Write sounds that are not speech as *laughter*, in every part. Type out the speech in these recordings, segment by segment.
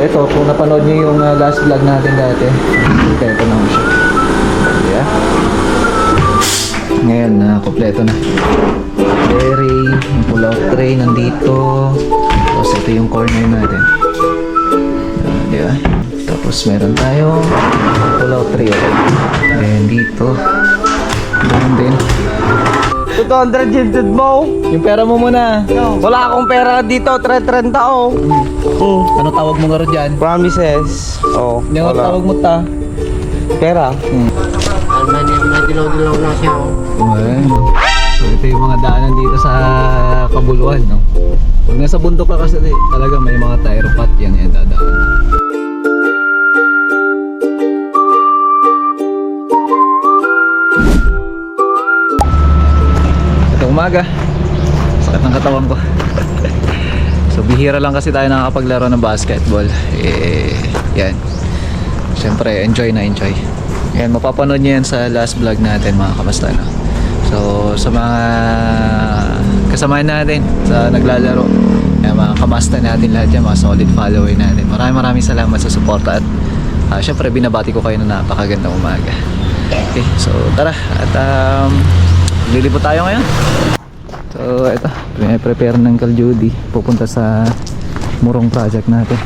ito, kung napanood nyo yung uh, last vlog natin dati, kompleto na siya. Yeah. Ngayon, na kompleto na. Berry, yung pull-out tray nandito. Tapos ito yung corner natin. Uh, di? Tapos meron tayong pull-out tray. And dito, meron din. 200 jinted mo. Yung pera mo muna. Wala akong pera dito, 330 oh. Hmm. Ano tawag mo nga rin dyan? Promises. Oh, Yung wala. tawag mo ta. Pera. Madilaw-dilaw na siya. oh. Ayan. So ito yung mga daanan dito sa Kabuluan, no? Pag nasa bundok ka kasi talaga may mga tire path yan yan dadaan. Umaga. Sakit ng katawan ko. *laughs* so bihira lang kasi tayo nakakapaglaro ng basketball. Eh, yan. Siyempre, enjoy na enjoy. Yan, mapapanood nyo yan sa last vlog natin mga kamasta. No? So, sa mga kasamahan natin sa naglalaro, yan, mga kamasta natin lahat yan, mga solid follower natin. Maraming maraming salamat sa suporta at ah, syempre binabati ko kayo na napakagandang umaga. Okay, so tara at um, lilibot tayo ngayon. So, ito, prepare ng Call Judy pupunta sa murong project natin.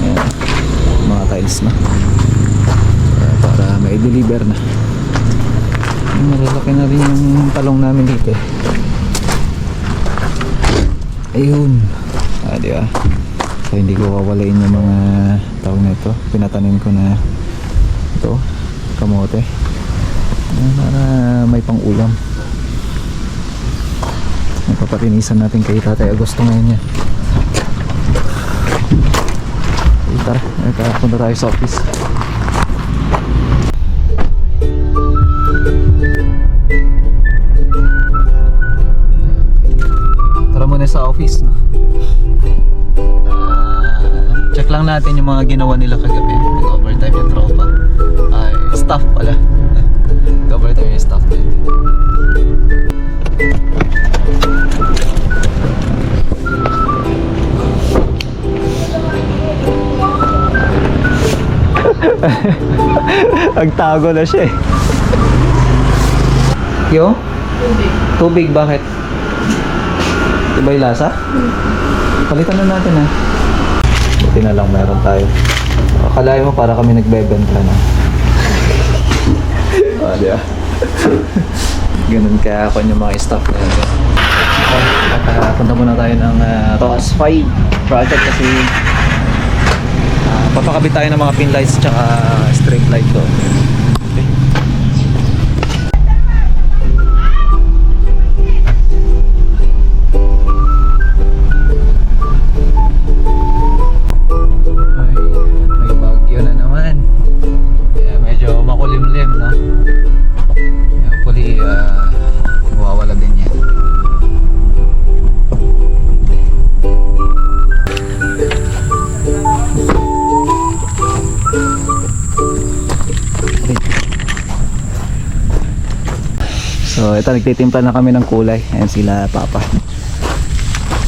Ayan, mga tiles na. Para may deliver na. Malalaki na rin yung talong namin dito. eh. Ayun. Ah, di ba? So, hindi ko kawalain yung mga tawag na ito. Pinatanim ko na ito, kamote. Para may pang ulam. Napapatinisan natin kay Tatay Agosto ngayon yan. Okay, tara, punta tayo sa office. Tara muna sa office, no? Ah, check lang natin yung mga ginawa nila kagabi. Agtago na siya eh. Yo? Tubig. Tubig, bakit? Iba yung lasa? Palitan na natin ha. Buti na lang meron tayo. Akalain mo para kami nagbebenta na. *laughs* Ah, di ba? *laughs* Ganun kaya ako yung mga staff na yun. At uh, punta muna tayo ng uh, Toas 5 project kasi uh, papakabit tayo ng mga pin lights tsaka string light doon. So, ito nagtitimpla na kami ng kulay. Ayan sila, Papa.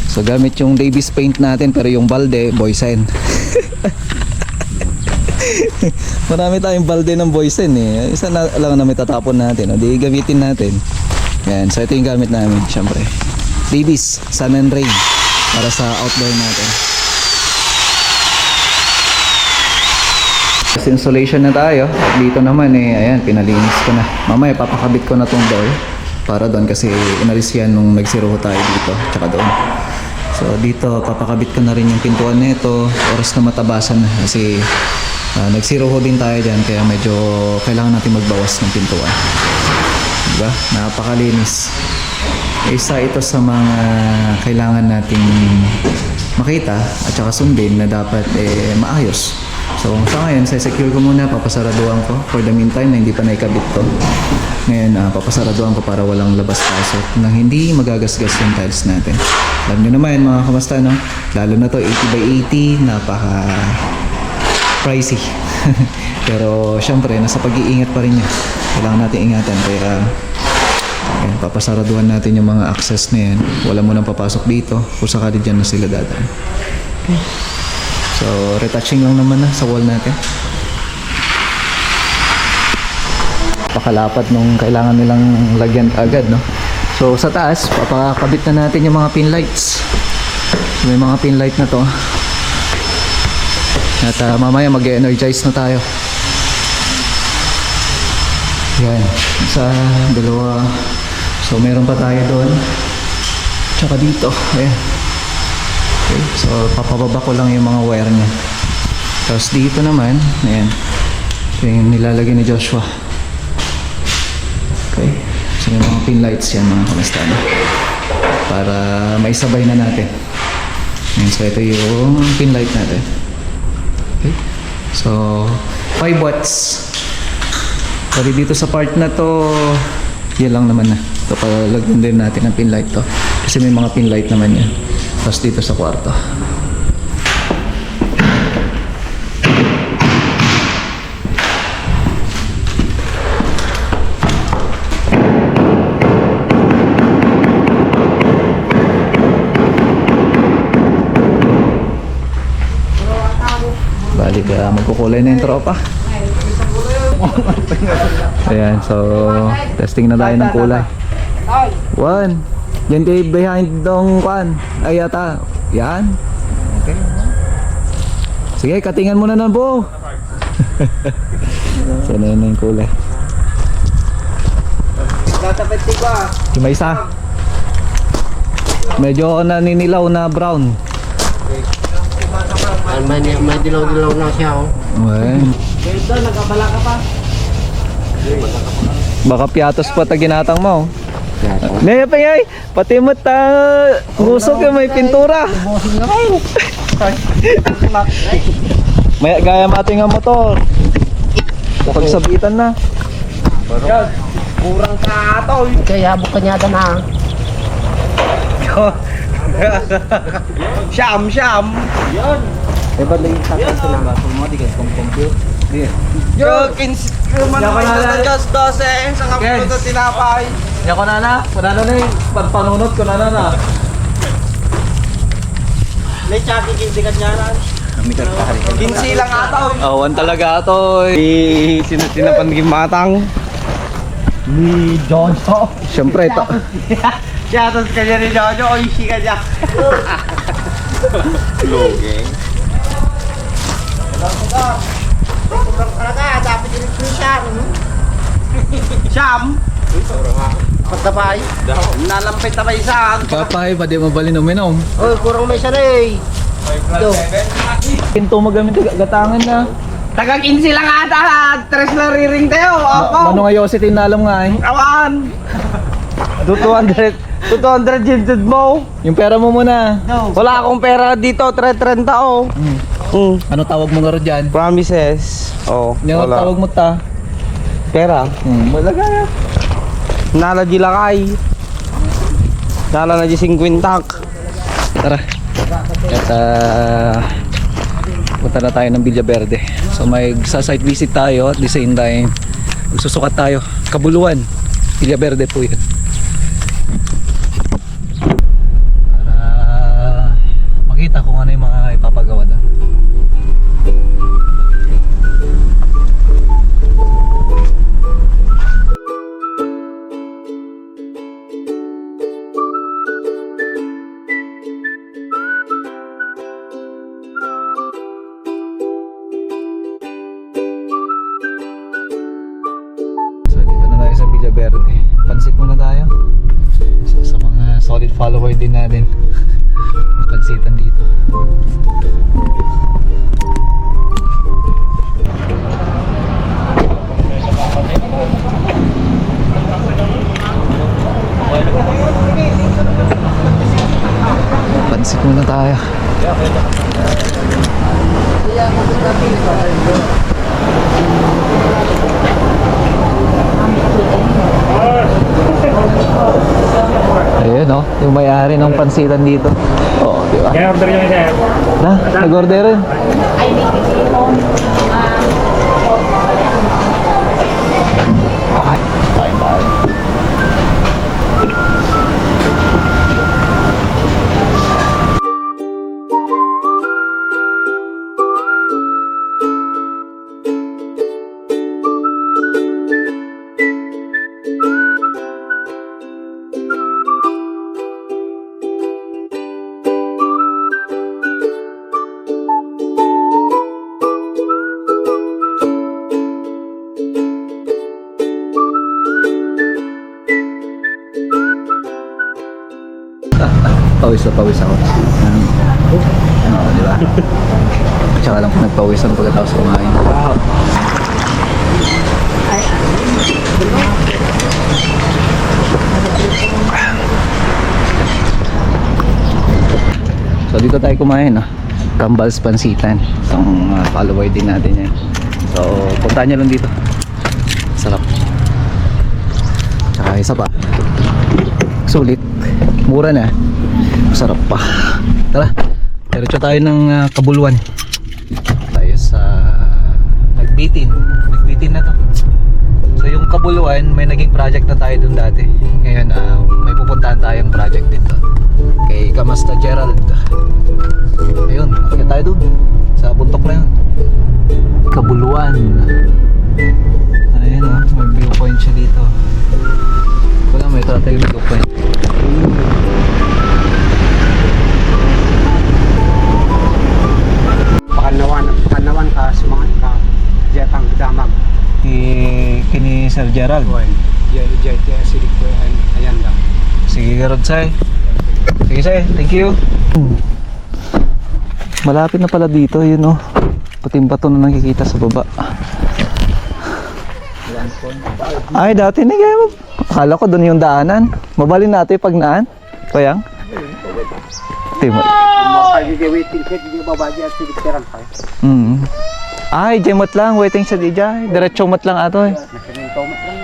So, gamit yung Davis paint natin pero yung balde, Boysen. *laughs* Marami tayong balde ng Boysen eh. Isa na lang na may tatapon natin. O, di gamitin natin. Yan. So, ito yung gamit namin, syempre. Davis, Sun and Rain. Para sa outdoor natin. Tapos insulation na tayo. Dito naman eh, ayan, pinalinis ko na. Mamaya papakabit ko na tong door para doon kasi inalis yan nung nagsiruho tayo dito, tsaka doon. So dito, papakabit ko na rin yung pintuan nito. Oras na matabasan na kasi ah, nagsiruho din tayo dyan kaya medyo kailangan natin magbawas ng pintuan. Diba? Napakalinis. Isa ito sa mga kailangan nating makita at saka sundin na dapat eh, maayos. So sa ngayon, sa secure ko muna, papasaraduhan ko for the meantime na hindi pa naikabit to. Ngayon, ah, papasaraduhan ko para walang labas-pasok na hindi magagasgas yung tiles natin. Alam nyo naman mga kamasta, no? Lalo na to 80 by 80, napaka pricey. *laughs* Pero syempre, nasa pag-iingat pa rin yan. Kailangan natin ingatan. Kaya Ayan, papasaraduhan natin yung mga access na yan. Wala mo nang papasok dito. Kung sakali dyan na sila dadaan. Okay. So retouching lang naman na sa wall natin. Pakalapat nung kailangan nilang lagyan agad, no? So, sa taas, papakabit na natin yung mga pin lights. So, may mga pin light na to. At ah, mamaya mag-energize na tayo. Yan. Isa, dalawa. So, meron pa tayo doon. Tsaka dito. Ayan. Okay. So, papababa ko lang yung mga wire niya. Tapos dito naman, ayan. Ito yung nilalagay ni Joshua. Okay. So, yung mga pin lights yan, mga kamastano. Para maisabay na natin. Ayan. So, ito yung pin light natin. Okay. So, 5 watts. Bali dito sa part na to, yan lang naman na. Ito palagyan din natin ng pin light to. Kasi may mga pin light naman yan. Tapos dito sa kwarto. Bali ka magkukulay na yung tropa. Ayan, so testing na tayo ng kulay. One. Yan kay behind dong kwan. Ay yata. Yan. Okay. Sige, katingan mo na ng buo. *laughs* so, na yun yung kulay. Tatapit ko ah. Yung may isa. Medyo naninilaw na brown. May, may dilaw-dilaw na siya, oh. Well, Ito, nagkabala ka pa. baka piatos pa ta ginatang mo. Naya pa ngay, pati mo ta gusok yung may pintura. may gaya mating ang motor. Pagsabitan na. Kurang katoy. Kaya bukod niya na. Siyam, siyam. Yan. Eh ba lang yung sa mo di guys kung compute. Di. Yo, kins. Man Yan ko na lang. Dos 12 sa kapuluto Yes. tinapay. Ya ko na na, panano na yung panunot ko na na na. May chaki kinsikat niya na. Kami karkahari. Kinsi lang ata. Awan talaga to. Eh, sinatinapan gimatang. Ni Jojo. Siyempre ito. Siya, tapos kanya ni Jojo, o ishi ka niya. Logeng. Siyam. Pagtabay. Nalampit na pa isang. Papay, pa di mabalin uminom. Oy, kurang may siya na eh. Ito. Pinto magamit gatangan na. Taga 15 lang ata. Tres na riring tayo. Ako. Ano nga yosi tinalom nga eh. Awan. Do 200. Do 200 ginted mo. Yung pera mo muna. Wala akong pera dito. 330 oh. Hmm. Mm. Ano tawag mo nga ro dyan? Promises. Oh. Yung tawag mo ta. Pera. Wala kaya. Nala di lakay. Nala na di 50. Tara. At uh, punta na tayo ng Villa Verde. So may sa site visit tayo at the same time magsusukat tayo. Kabuluan. Villa Verde po yun. Pansitan dito. Oo, di ba? Kaya order yung isa. Na, nag-order rin. Okay, pawis na pawis ako. Um, ano, di ba? Tsaka lang kung nagpawisan pagkatapos kumain. So dito tayo kumain no. Kambals Pansitan. Itong uh, follower din natin yan. So puntahan nyo lang dito. Sarap. Tsaka isa pa. Sulit. Mura na. Sarap pa. Tara. Diretso tayo ng uh, kabuluan. Tayo sa Nagbitin. Nagbitin na to. So yung kabuluan, may naging project na tayo dun dati. Ngayon, ah, may pupuntahan tayong project dito. Kay Kamasta Gerald. Ayun, akit tayo dun. Sa buntok na yun. Kabuluan. Ayun oh, may viewpoint siya dito. Wala, may total viewpoint. Sir Gerald. Diyan, diyan, diyan, silik ko yan. Ayan lang. Sige, Gerald Say. Sige, Say. Thank you. Malapit na pala dito, yun oh. Puting bato na nakikita sa baba. Ay, dati na kayo. Akala ko doon yung daanan. Mabalin natin pag naan. Kayang? Timo. Mm. Ay, jemot lang. Waiting sa DJ. Diretso mat lang ato eh. Nakasin ko mat lang.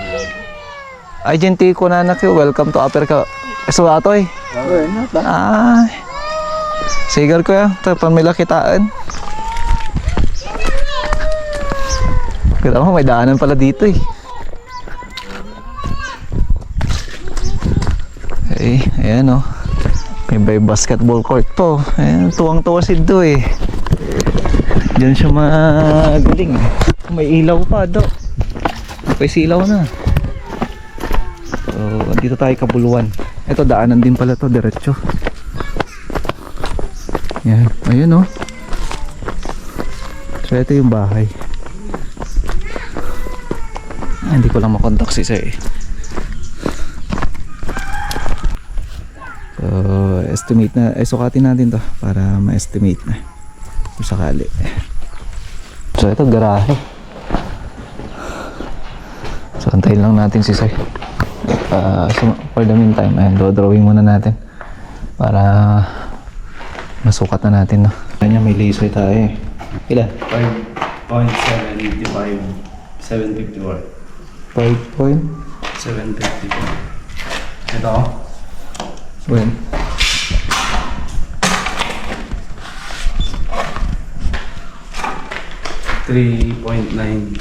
Ay, genti ko na nakyo. Welcome to Upper ka. So ato eh. Ay. Sigar ko yan. Tapan may lakitaan. Kita mo, may daanan pala dito eh. Eh, ayan oh. May bay basketball court po. Ayan, tuwang-tuwa si Do eh. Diyan siya magaling. May ilaw pa do. May silaw na. Dito tayo kabuluan. Ito, daanan din pala to, diretso. Yan, ayun oh. So, ito yung bahay. Ah, hindi ko lang makontak si Sir eh. So, estimate na, eh, sukatin natin to para ma-estimate na. Kung sakali. So, ito, garahe. So, antayin lang natin si Sir. Uh, so, for the meantime, ayan, drawing muna natin. Para masukat na natin, no? Kanya may laser tayo eh. Ilan? 5.785 751 5 point? 754 Ito When? Three point nine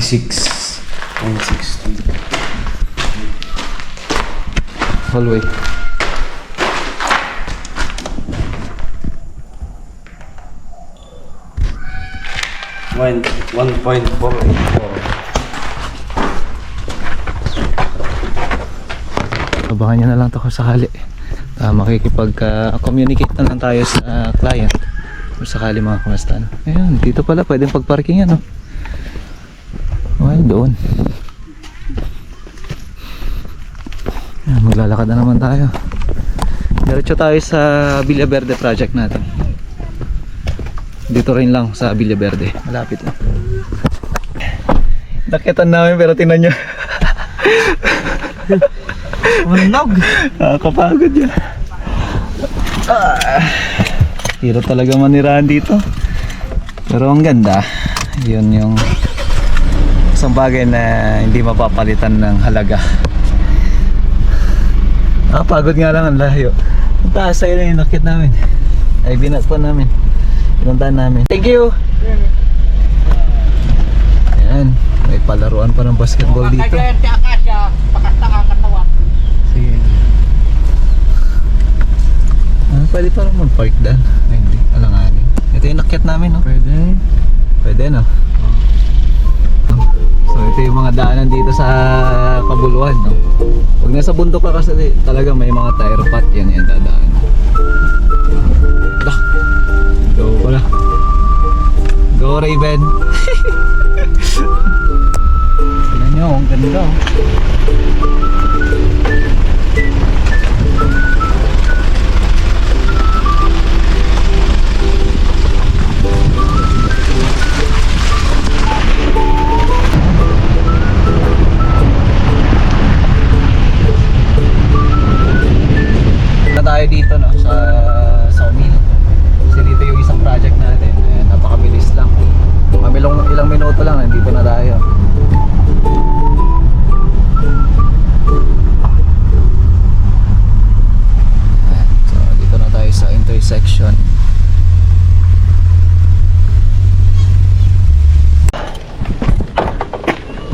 six point sixty. Hallway. One one point four eight four. Abangan nyo na lang to kung sakali. Uh, makikipag-communicate na lang tayo sa client. Kung sakali mga kumasta. No? Ayun, dito pala pwedeng pagparking ano. Okay, doon. Ayan, maglalakad na naman tayo. Diretso tayo sa Villa Verde project natin. Dito rin lang sa Villa Verde. Malapit lang. Nakitan namin pero tingnan nyo. *laughs* Manog! Nakakapagod yan. Ah, Hirap talaga manirahan dito. Pero ang ganda. Yun yung isang bagay na hindi mapapalitan ng halaga. Ah, pagod nga lang ang layo. Ang taas sa'yo na yung nakit namin. Ay, binat pa namin. Pinuntahan namin. Thank you! Ayan. May palaruan pa ng basketball dito. Sige. Ah, pwede pa rin mag-park dyan. Ay, hindi. Alanganin. Ito yung nakyat namin, no? Pwede. Pwede, no? So, ito yung mga daanan dito sa Kabuluan, no? Pag nasa bundok ka kasi talaga may mga tire path yan yung dadaan. Dah! Go pala. Go Raven! *laughs* Tignan nyo, ang ganda, tayo dito no sa sawmill. Kasi dito yung isang project natin. Eh, napakabilis lang. Mamilong ilang minuto lang nandito na tayo. So dito na tayo sa intersection.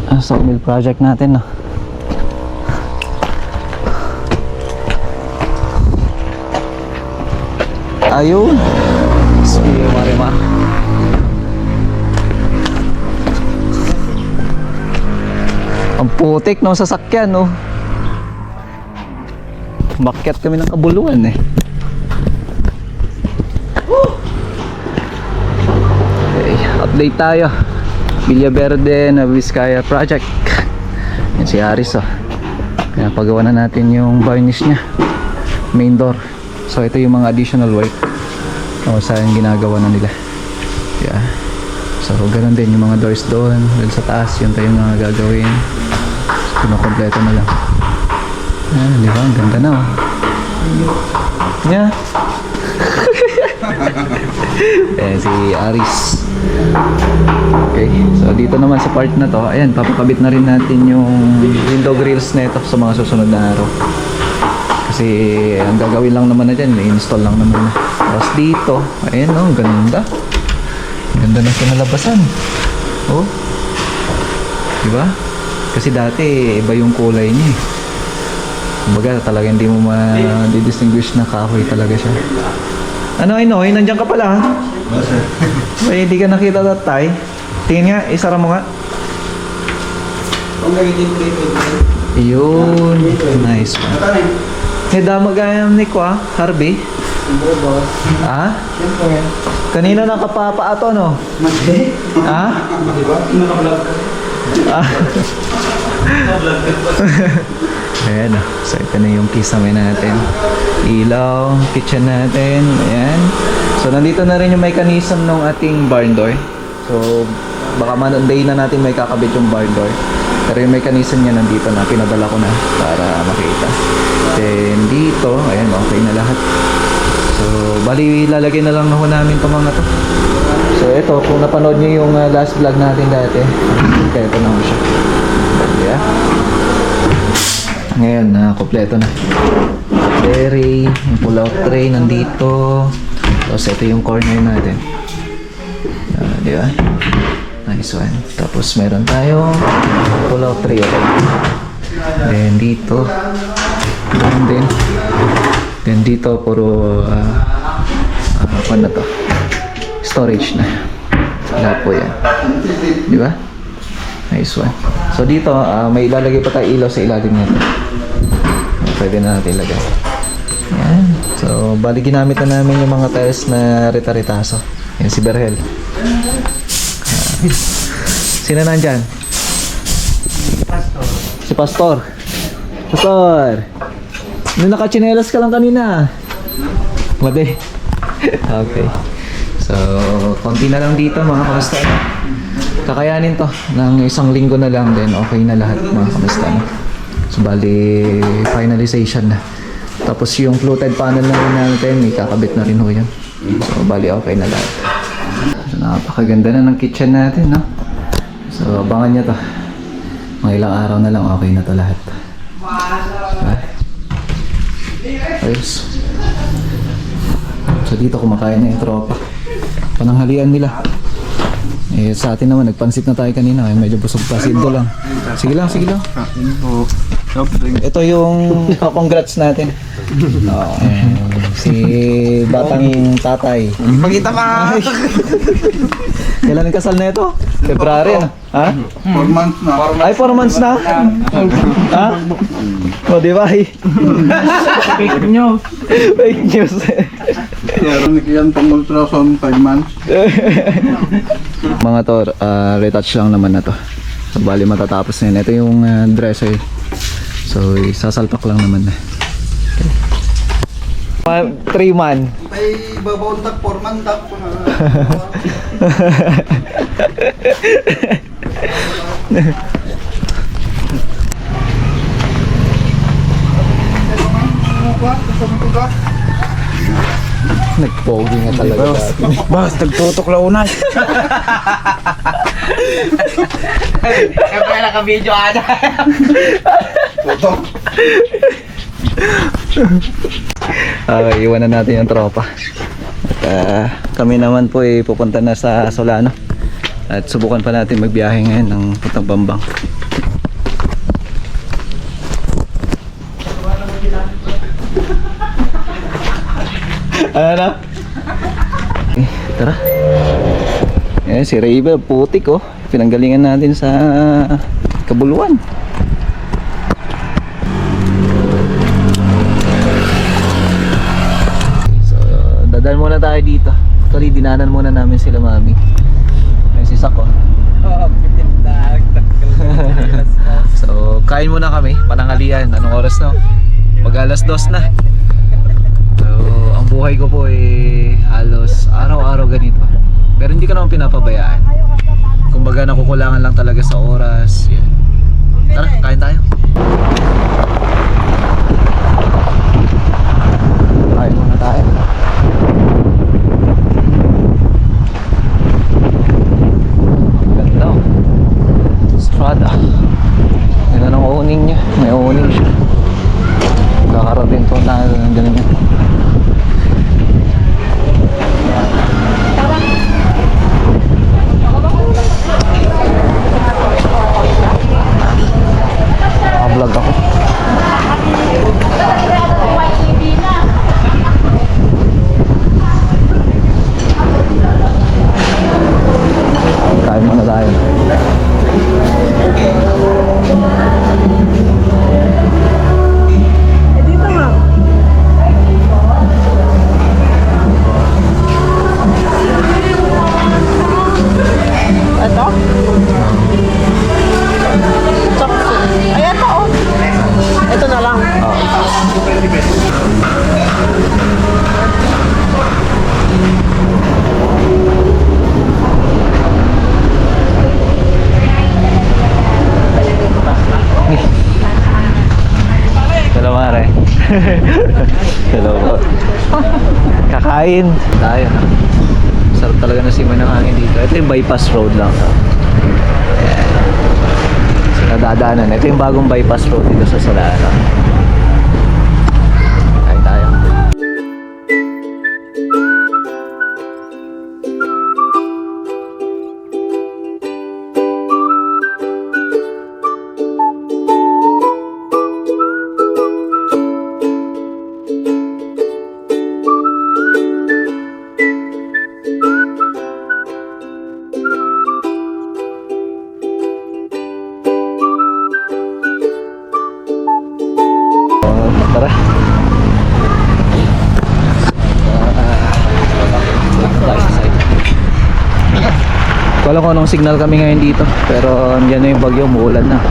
Ah, sawmill project natin no. Ayun. Sige, Marima. Ang putik ng sasakyan, no? Makyat kami ng kabuluhan, eh. Okay, update tayo. Villa Verde na Vizcaya Project. Yan si Aris, oh. Pinapagawa na natin yung varnish niya. Main door. So, ito yung mga additional work. O, saan ginagawa na nila. Yeah. So, ganun din yung mga doors doon. Doon sa taas, yun tayo mga gagawin. So, kinukompleto na lang. Ah, di ba? Ang ganda na, oh. Yeah. Ayan, *laughs* si Aris. Okay, so dito naman sa part na to, ayan, papakabit na rin natin yung window grills na ito sa mga susunod na araw. Kasi ang gagawin lang naman na dyan, i-install lang naman na. Tapos dito, ayan oh, ang ganda. Ganda ng kinalabasan. Oh. Diba? Kasi dati, iba yung kulay niya eh. Kumbaga, talaga hindi mo ma-distinguish na kahoy talaga siya. Ano, Inoy? Nandiyan ka pala, ha? *laughs* Ay, hindi ka nakita that tay. Tingin nga, isara mo nga. Yun. Nice one. Hey, dama gayam ni ko, ah. Harvey. Ah? Kanina nakapapa ato, no? Ah? *laughs* Ah? Ayan, oh. so ito na yung kisame natin. Ilaw, kitchen natin, ayan. So nandito na rin yung mechanism ng ating barn door. So baka Monday na natin may kakabit yung barn door. Pero yung mechanism niya nandito na, pinadala ko na para makita. Then dito, ayan, okay na lahat. So bali lalagay na lang ako namin itong mga to. So ito, kung napanood niyo yung uh, last vlog natin dati, kaya ito na ako siya. Yeah. Ngayon, na kompleto na. Tray, yung pull-out tray nandito. Tapos ito yung corner natin. Ah, di ba? Nice one. Tapos meron tayo pull-out tray ulit. Then dito. Then din. Then dito puro uh, uh, ano to? Storage na. Wala po yan. Di ba? Nice one. So dito, ah, may ilalagay pa tayo ilaw sa ilalim nito. Pwede na natin ilagay. Yan. So, bali ginamit na namin yung mga tiles na rita-ritaso. Yan si Berhel. Ah. Sino nandyan? Si Pastor. Pastor! Nung nakachinelas ka lang kanina. Madi. okay. So, konti na lang dito mga kamusta. Kakayanin to ng isang linggo na lang din okay na lahat mga kamusta. So, bali finalization na. Tapos yung fluted panel na rin natin, may kakabit na rin ho yun. So, bali okay na lahat. So, napakaganda na ng kitchen natin, no? So, abangan nyo to. Mga ilang araw na lang, okay na to lahat. Diba? Ayos. So, dito kumakain na yung tropa. Pananghalian nila. Eh, sa atin naman, nagpansit na tayo kanina. Eh, medyo busog pa. Sindo lang. Sige lang, sige lang. Ito yung *laughs* congrats natin. Oo. si Batang Tatay. Magkita ka! *laughs* Kailan ang kasal na ito? February, ano? Ha? 4 months na. Ay, 4 months na? ha? O, di ba? Fake nyo! Fake news. Meron yan pang ultrasound 5 months. Mga to, ah, retouch lang naman na to. So, bali matatapos na yun. Ito yung ah, dresser. So, sasalpak lang naman na. Okay. 3 man. May babaw tak 4 months tak. Nagpogi nga talaga dati. Bas, nagtutok la unay! Siyempre naka-video ka na! Ah, okay, iwan na natin yung tropa. At, uh, kami naman po ay eh, pupunta na sa Solano. At subukan pa natin magbiyahe ngayon ng puntang Bambang. *laughs* ano na? Eh, tara. Eh, si Rayba, putik oh. Pinanggalingan natin sa Kabuluan. Dadaan muna tayo dito. Actually, dinanan muna namin sila mami. Ayan si Sako. *laughs* so, kain muna kami, panangalian. Anong oras no? Mag alas dos na. So, ang buhay ko po eh halos araw-araw ganito. Pero hindi ko naman pinapabayaan. Kumbaga nakukulangan lang talaga sa oras. Yan. Tara, kain tayo. Kain muna tayo. Ganda oh. Strada. Ganda ng awning niya. May bypass road lang. Ayan. So, nadadaanan. Ito yung bagong bypass road dito sa Solana. Signal kami ngayon dito Pero andyan na yung bagyo, umuulan na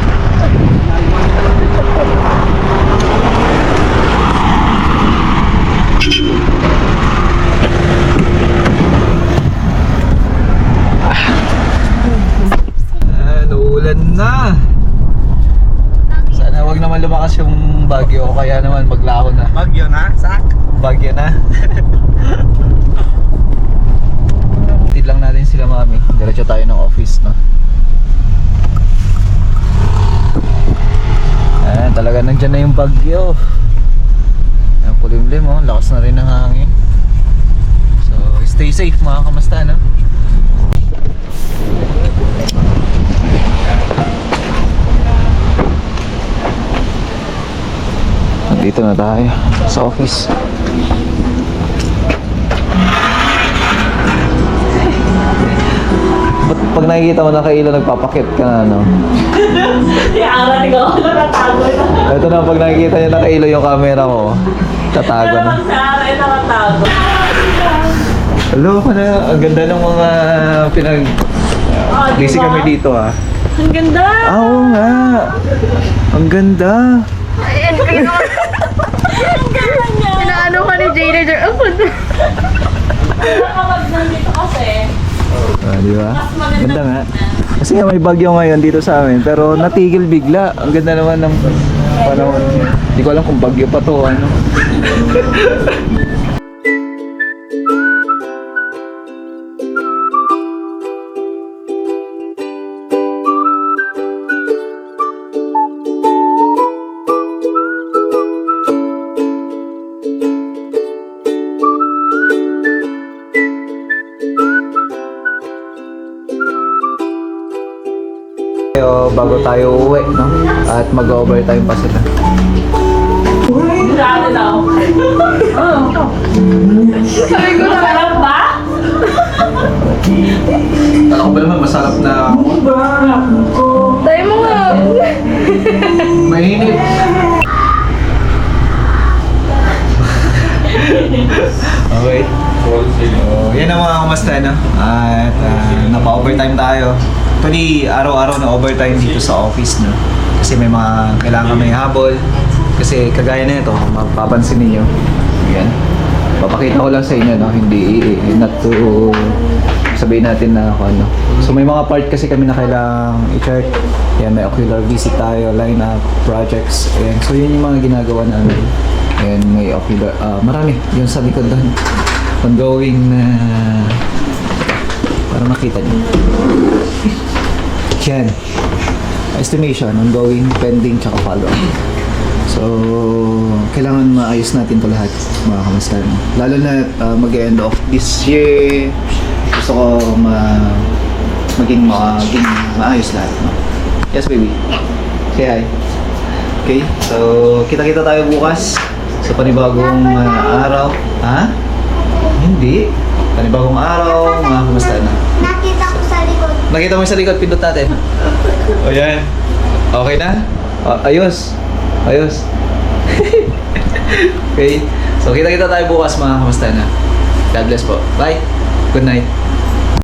Ah, na Sana wag naman lumakas yung bagyo o kaya naman maglaho na Bagyo na, sak. Bagyo na. *laughs* Tid lang natin sila mami. Diretso tayo ng office, no? Ayan, talaga nandyan na yung bagyo. Ayan, kulimlim, oh. Lakas na rin ng hangin. So, stay safe mga kamasta, no? Dito na tayo sa office. Ba't pag nakikita mo nakailo nagpapakit ka na, no? Iaran ko. Natatago na. Ito na, pag nakikita niya nakailo yung camera ko, tatago na. Sa akin nakatago. Hello, na, ang ganda ng mga pinag... Oh, Busy diba? kami dito, ah. Ang ganda. Ah, Oo nga. Ang ganda. Inaano ka ni Jada Jar. Ang ganda. Kapag nandito kasi, Ah, di ba? Ganda nga. Kasi nga may bagyo ngayon dito sa amin, pero natigil bigla. Ang ganda naman ng panahon. Hindi ko alam kung bagyo pa to, ano. Tayo bago tayo uwi, no? At mag-overtime pa sila. Grabe daw. Sabi ko na. Masarap ba? Alam ko ba naman masarap na Tayo mo nga. mainit. okay. So, yan ang mga kamusta, no? At ah, napa-overtime tayo. Actually, araw-araw na overtime dito sa office, no? Kasi may mga kailangan may habol. Kasi kagaya na ito, mapapansin ninyo. Yan. Papakita ko lang sa inyo, no? Hindi, not to sabihin natin na ako ano. So may mga part kasi kami na kailangang i-chart. Yan, may ocular visit tayo, line up, projects. Ayan. So yun yung mga ginagawa namin. Ayan, may ocular, ah, marami. Yung sa likod doon. Ongoing na, para makita niyo. Yan. Estimation, ongoing, pending, tsaka follow-up. So, kailangan maayos natin to lahat, mga kamusta. no? Lalo na uh, mag-end of this year, gusto ko ma maging, maging maayos lahat. No? Yes, baby. Say hi. Okay, so kita-kita tayo bukas sa panibagong uh, araw. Ha? Hindi. Panibagong araw, mga kamusta na. Nakita ko sa likod. Nakita mo yung sa likod, pindot natin. O yan. Okay na? Ah, ayos. Ayos. *laughs* okay. So kita-kita tayo bukas mga kamusta na. God bless po. Bye. Good night.